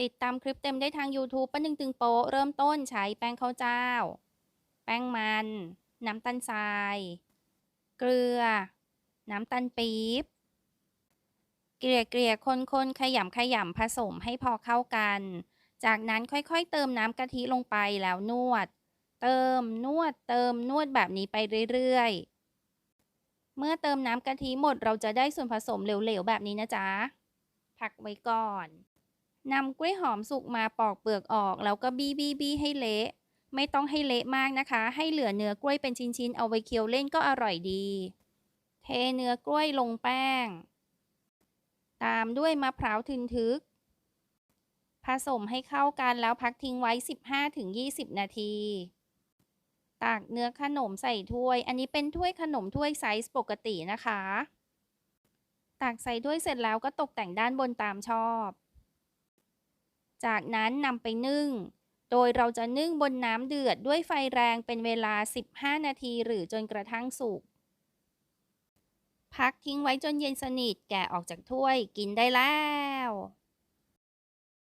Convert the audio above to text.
ติดตามคลิปเต็มได้ทาง YouTube ป้าหนึ่งตึงโป๊ะเริ่มต้นใช้แป้งข้าวเจ้า แป้งมัน น้ำตาลทราย เกลือ น้ำตาลปี๊บ เกลี่ยเกลี่ยคนคนขยำขยำผสมให้พอเข้ากัน จากนั้นค่อยๆ เติมน้ำกะทิลงไปแล้วนวด เติมนวดเติมนวดแบบนี้ไปเรื่อยๆ เมื่อเติมน้ำกะทิหมดเราจะได้ส่วนผสมเหลวๆแบบนี้นะจ๊ะ พักไว้ก่อน นำกล้วยหอมสุกมาปอกเปลือกออก แล้วก็บี้บี้บี้ให้เละ ไม่ต้องให้เละมากนะคะ ให้เหลือเนื้อกล้วยเป็นชิ้นๆ เอาไว้เคี้ยวเล่นก็อร่อยดี เทเนื้อกล้วยลงแป้ง ตามด้วยมะพร้าวทึนทึก ผสมให้เข้ากันแล้วพักทิ้งไว้ 15-20 นาทีตักเนื้อขนมใส่ถ้วย อันนี้เป็นถ้วยขนมถ้วยไซส์ปกตินะคะ ตักใส่ถ้วยเสร็จแล้วก็ตกแต่งด้านบนตามชอบ จากนั้นนำไปนึ่ง โดยเราจะนึ่งบนน้ำเดือดด้วยไฟแรงเป็นเวลา 15 นาทีหรือจนกระทั่งสุก พักทิ้งไว้จนเย็นสนิทแกะออกจากถ้วยกินได้แล้ว